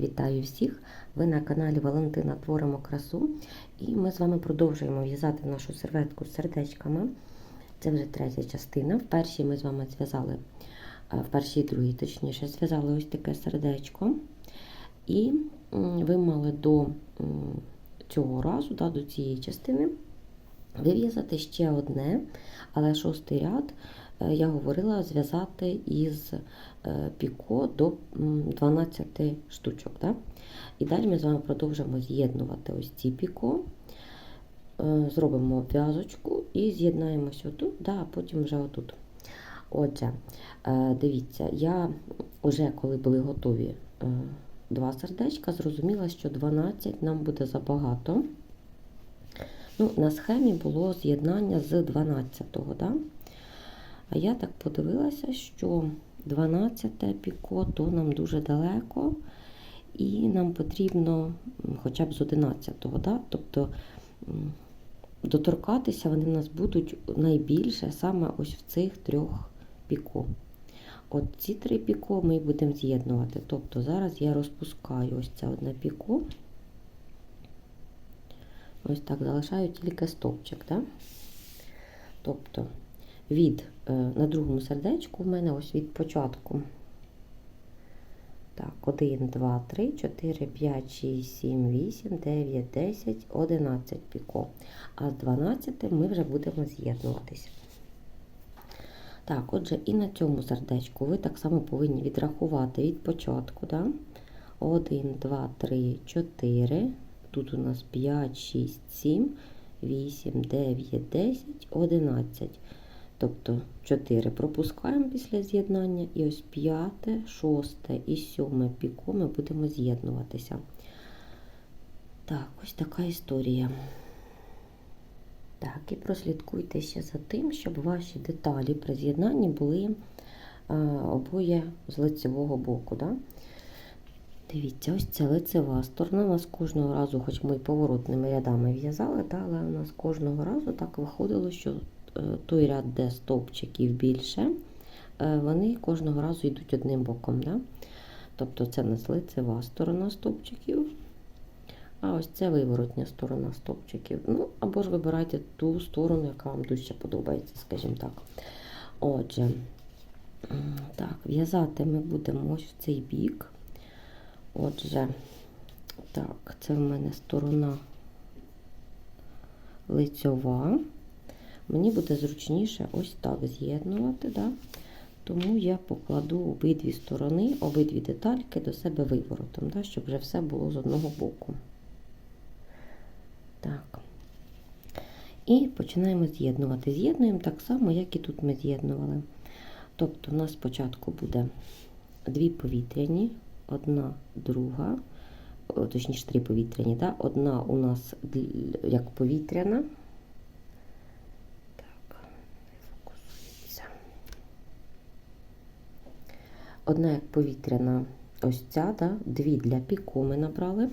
Вітаю всіх! Ви на каналі Валентина Творимо красу. І ми з вами продовжуємо в'язати нашу серветку з сердечками. Це вже третя частина. В першій ми з вами зв'язали, в першій другій, точніше, зв'язали ось таке сердечко. І ви мали до цього разу, да, до цієї частини, вив'язати ще одне, але шостий ряд. Я говорила зв'язати із піко до 12 штучок. Да? І далі ми з вами продовжимо з'єднувати ось ці піко, зробимо в'язочку і з'єднаємося отут, да, а потім вже отут. Отже, дивіться, я вже коли були готові два сердечка, зрозуміла, що 12 нам буде забагато. Ну, На схемі було з'єднання з 12-го. Да? А я так подивилася, що 12 піко то нам дуже далеко, і нам потрібно хоча б з 11-го. Да? Тобто доторкатися вони в нас будуть найбільше саме ось в цих трьох піко. От ці три піко ми будемо з'єднувати. Тобто зараз я розпускаю ось це одне піко. Ось так залишаю тільки стовпчик. Да? Тобто від на другому сердечку в мене ось від початку. Так, 1, 2, 3, 4, 5, 6, 7, 8, 9, 10, 11 піко. А з 12 ми вже будемо з'єднуватися. Так, отже, і на цьому сердечку ви так само повинні відрахувати від початку. Да? 1, 2, 3, 4. Тут у нас 5, 6, 7, 8, 9, 10, 11. Тобто 4 пропускаємо після з'єднання, і ось 5, 6 і 7 піко ми будемо з'єднуватися. Так, ось така історія. Так, і прослідкуйте ще за тим, щоб ваші деталі при з'єднанні були обоє з лицевого боку. Да? Дивіться, ось ця лицева сторона. У нас кожного разу, хоч ми поворотними рядами в'язали, але у нас кожного разу так виходило, що той ряд, де стовпчиків більше, вони кожного разу йдуть одним боком. Да? Тобто це нас лицева сторона стовпчиків, а ось це виворотня сторона стовпчиків. Ну, або ж вибирайте ту сторону, яка вам дужче подобається, скажімо так. Отже, так, в'язати ми будемо ось в цей бік. Отже, так, це в мене сторона лицьова. Мені буде зручніше ось так з'єднувати. Да? Тому я покладу обидві сторони, обидві детальки до себе виворотом, да? щоб вже все було з одного боку. Так. І починаємо з'єднувати. З'єднуємо так само, як і тут ми з'єднували. Тобто, у нас спочатку буде дві повітряні, одна, друга, точніше, три повітряні. Да? Одна у нас як повітряна. Одна як повітряна ось ця, да? дві для піку ми набрали.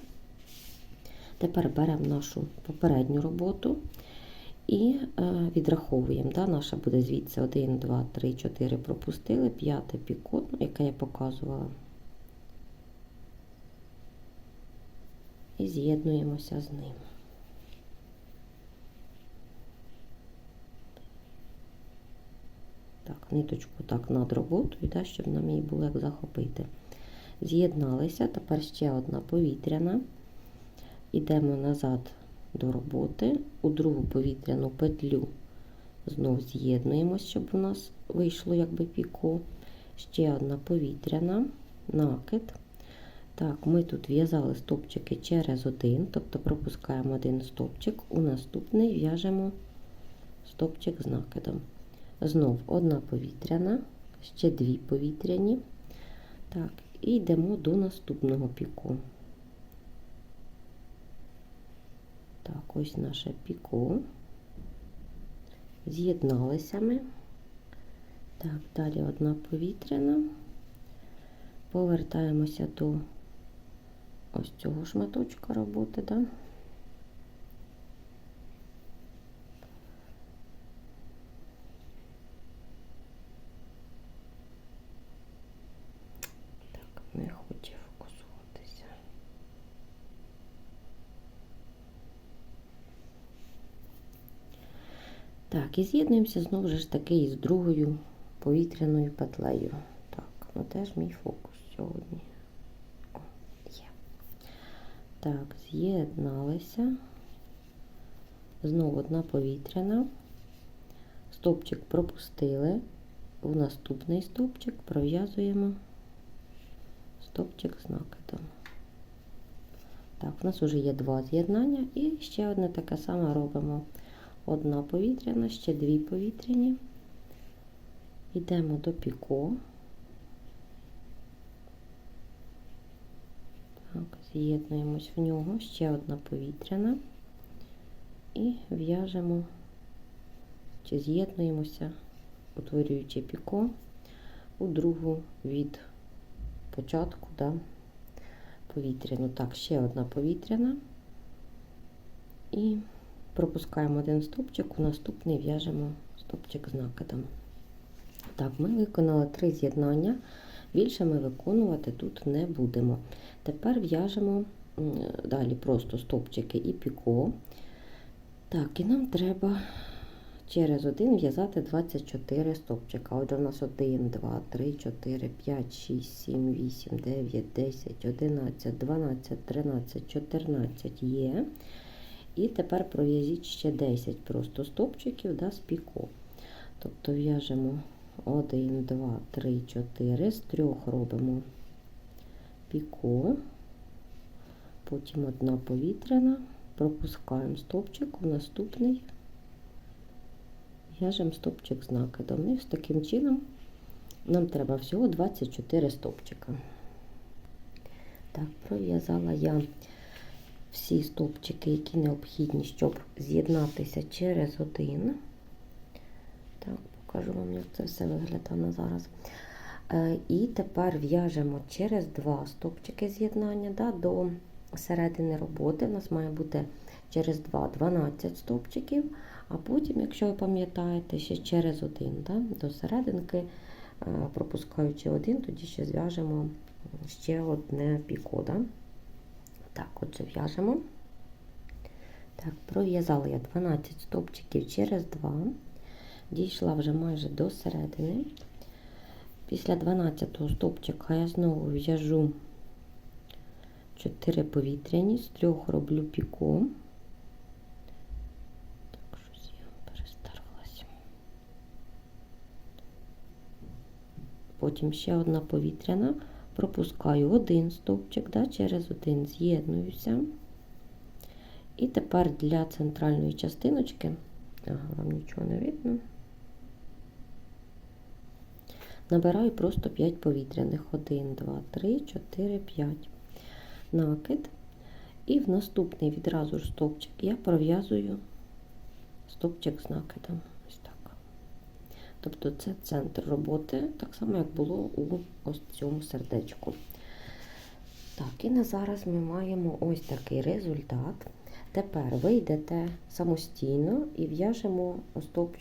Тепер беремо нашу попередню роботу і е, відраховуємо. Да? Наша буде звідси 1, 2, 3, 4 пропустили, п'яте піко, яке я показувала. І з'єднуємося з ним. Так, ниточку так над роботою, да, щоб нам її було як захопити. З'єдналися, тепер ще одна повітряна. Йдемо назад до роботи, у другу повітряну петлю знов з'єднуємося, щоб у нас вийшло якби піко. Ще одна повітряна, накид. Так, ми тут в'язали стопчики через один, тобто пропускаємо один стопчик, у наступний в'яжемо стопчик з накидом. Знов одна повітряна, ще дві повітряні. Так, і йдемо до наступного піку. Так, ось наше піко. З'єдналися ми. Так, далі одна повітряна. Повертаємося до ось цього шматочка роботи, да? Так, і з'єднуємося знову ж таки із другою повітряною петлею. Так, ну теж мій фокус сьогодні. О, є. Так, з'єдналися. Знову одна повітряна. Стопчик пропустили. В наступний стопчик пров'язуємо стопчик з накидом. Так, у нас вже є два з'єднання і ще одне таке саме робимо. Одна повітряна, ще дві повітряні. Йдемо до піко. Так, з'єднуємось в нього, ще одна повітряна і в'яжемо чи з'єднуємося, утворюючи піко у другу від початку да, повітряну. Так, ще одна повітряна і пропускаємо один стопчик, у наступний в'яжемо стопчик з накидом. Так, ми виконали три з'єднання, більше ми виконувати тут не будемо. Тепер в'яжемо далі просто стопчики і піко. Так, і нам треба через один в'язати 24 стопчика. Отже, у нас 1, 2, 3, 4, 5, 6, 7, 8, 9, 10, 11, 12, 13, 14 є. І тепер пров'яжіть ще 10 просто стопчиків да, з піко. Тобто в'яжемо 1, 2, 3, 4, з трьох робимо піко, потім одна повітряна, пропускаємо стопчик у наступний, в'яжемо стопчик з накидом. І з таким чином нам треба всього 24 стопчика. Так, пров'язала я всі стовпчики, які необхідні, щоб з'єднатися через один. Так, покажу вам, як це все виглядає на зараз. Е, і тепер в'яжемо через два стовпчики з'єднання да, до середини роботи. У нас має бути через 2 12 стовпчиків, а потім, якщо ви пам'ятаєте, ще через один да, до серединки, е, пропускаючи один, тоді ще зв'яжемо ще одне піко. Да? Так, отже, в'яжемо. Так, пров'язала я 12 стовпчиків через 2, дійшла вже майже до середини. Після 12 стовпчика я знову в'яжу 4 повітряні, з трьох роблю перестаралася. Потім ще одна повітряна пропускаю один стовпчик, да, через один з'єднуюся. І тепер для центральної частиночки, ага, вам нічого не видно, набираю просто 5 повітряних. 1, 2, 3, 4, 5. Накид. І в наступний відразу ж стовпчик я пров'язую стовпчик з накидом. Тобто це центр роботи, так само, як було у ось цьому сердечку. Так, і на зараз ми маємо ось такий результат. Тепер ви йдете самостійно і в'яжемо стовп,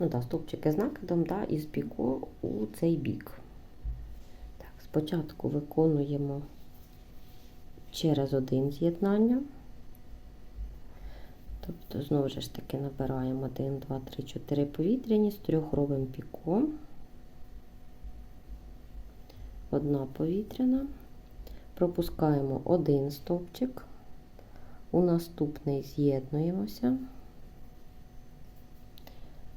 ну, да, стовпчики з накидом да, із піко у цей бік. Так, Спочатку виконуємо через один з'єднання. Тобто, знову ж таки, набираємо 1, 2, 3, 4 повітряні, з трьох робимо піко, одна повітряна, пропускаємо один стовпчик, у наступний з'єднуємося.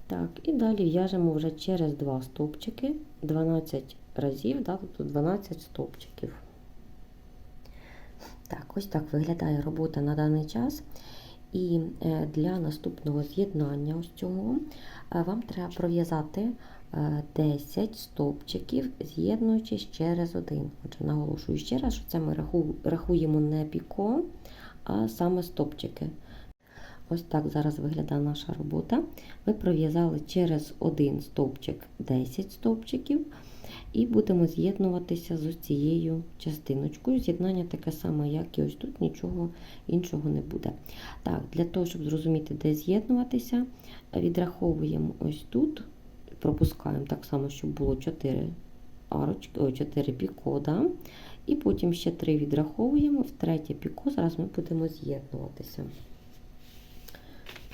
Так, і далі в'яжемо вже через два стовпчики 12 разів, да, тобто 12 стовпчиків. Так, ось так виглядає робота на даний час. І е, для наступного з'єднання ось цього е, вам треба пров'язати 10 стовпчиків, з'єднуючись через один. Отже, наголошую ще раз, що це ми рахуємо не піко, а саме стовпчики. Ось так зараз виглядає наша робота. Ми пров'язали через один стовпчик 10 стовпчиків. І будемо з'єднуватися з цією частиночкою. З'єднання таке саме, як і ось тут, нічого іншого не буде. Так, Для того, щоб зрозуміти, де з'єднуватися, відраховуємо ось тут, пропускаємо так само, щоб було 4 арочки, о, 4 пікода. І потім ще 3 відраховуємо, в третє піко, зараз ми будемо з'єднуватися.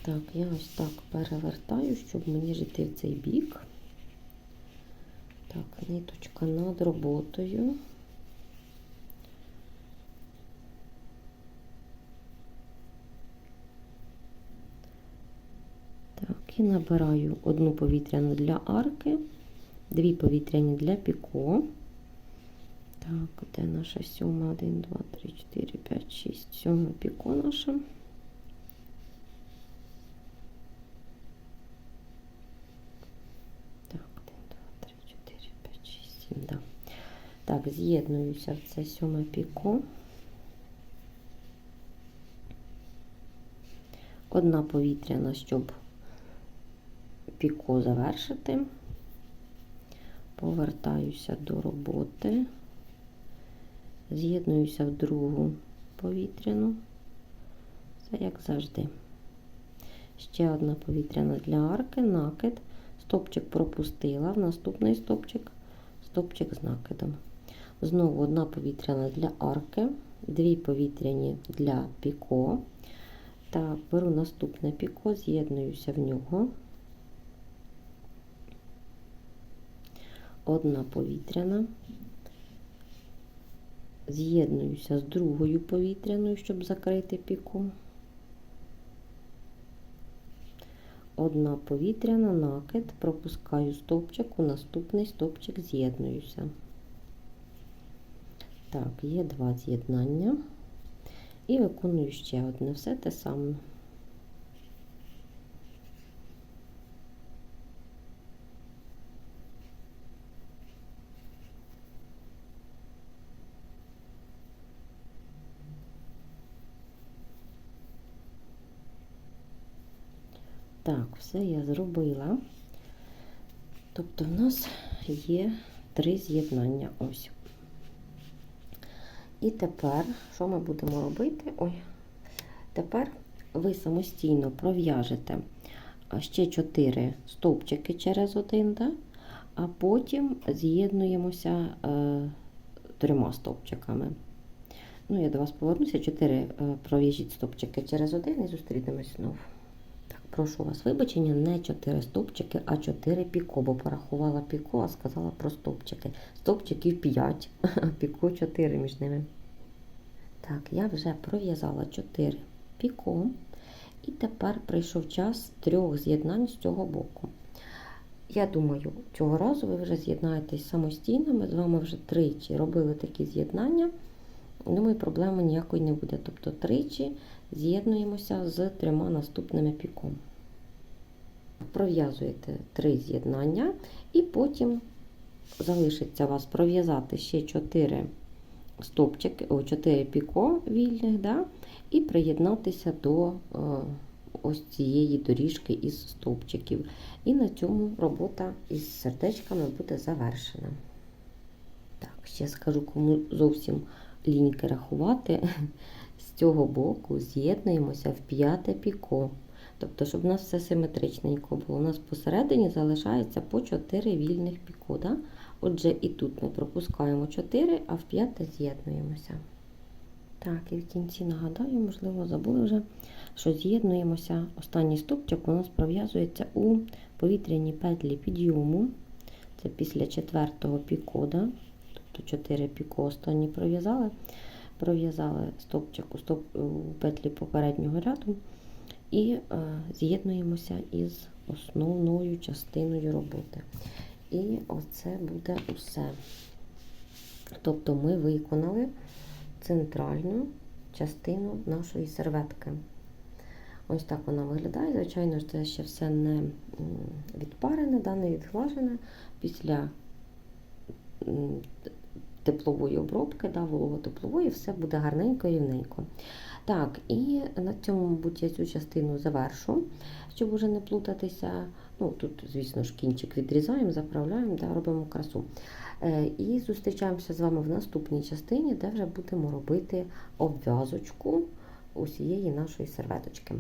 Так, я ось так перевертаю, щоб мені жити в цей бік. Так, ниточка над роботою. Так, і набираю одну повітряну для арки, дві повітряні для піко. Так, де наша сьома? 1, 2, 3, 4, 5, 6. Сьома піко наша. Так, 1, 2, 3, 4, 5, 6, 7, да. Так, з'єднуюся в це сьоме піко. Одна повітряна, щоб піко завершити. Повертаюся до роботи, з'єднуюся в другу повітряну. Це як завжди. Ще одна повітряна для арки, накид. Стопчик пропустила, в наступний стопчик, стопчик з накидом. Знову одна повітряна для арки, дві повітряні для піко. Так, беру наступне піко, з'єднуюся в нього. Одна повітряна. З'єднуюся з другою повітряною, щоб закрити піку. Одна повітряна накид, пропускаю стовпчик, у наступний стовпчик з'єднуюся. Так, є два з'єднання. І виконую ще одне, все те саме. Так, все я зробила. Тобто в нас є три з'єднання. Ось. І тепер, що ми будемо робити? Ой, тепер ви самостійно пров'яжете ще 4 стовпчики через один, да? а потім з'єднуємося е, трьома стовпчиками. Ну, я до вас повернуся, 4 е, пров'яжіть стовпчики через один і зустрінемось знову. Прошу вас вибачення, не 4 стовпчики, а 4 піко, бо порахувала піко, а сказала про стовпчики. Стовпчиків 5, а піко 4 між ними. Так, я вже пров'язала 4 піко. І тепер прийшов час трьох з'єднань з цього боку. Я думаю, цього разу ви вже з'єднаєтесь самостійно. Ми з вами вже тричі робили такі з'єднання. Думаю, проблеми ніякої не буде. Тобто тричі з'єднуємося з трьома наступними піком. Пров'язуєте три з'єднання, і потім залишиться вас пров'язати ще 4 стопчики, о, 4 піко вільних, да, і приєднатися до е, ось цієї доріжки із стовпчиків. І на цьому робота із сердечками буде завершена. Так, ще скажу, кому зовсім ліньки рахувати, з цього боку з'єднуємося в п'яте піко. Тобто, щоб у нас все симетричненько було. У нас посередині залишається по 4 вільних піко. Да? Отже, і тут ми пропускаємо 4, а в п'яте з'єднуємося. Так, і в кінці нагадаю, можливо, забули вже, що з'єднуємося. Останній стопчик у нас пров'язується у повітряній петлі підйому. Це після четвертого пікода. Тобто 4 піко останні пров'язали. Пров'язали стопчик у, стоп, у петлі попереднього ряду і е, з'єднуємося із основною частиною роботи. І оце буде усе. Тобто ми виконали центральну частину нашої серветки. Ось так вона виглядає. Звичайно, це ще все не відпарене, да, не відглажене. Після теплової обробки, да, вологотеплової, все буде гарненько і рівненько. Так, і на цьому, мабуть, я цю частину завершу, щоб уже не плутатися. Ну, Тут, звісно ж, кінчик відрізаємо, заправляємо, да, робимо красу. Е, і зустрічаємося з вами в наступній частині, де вже будемо робити обв'язочку усієї нашої серветочки.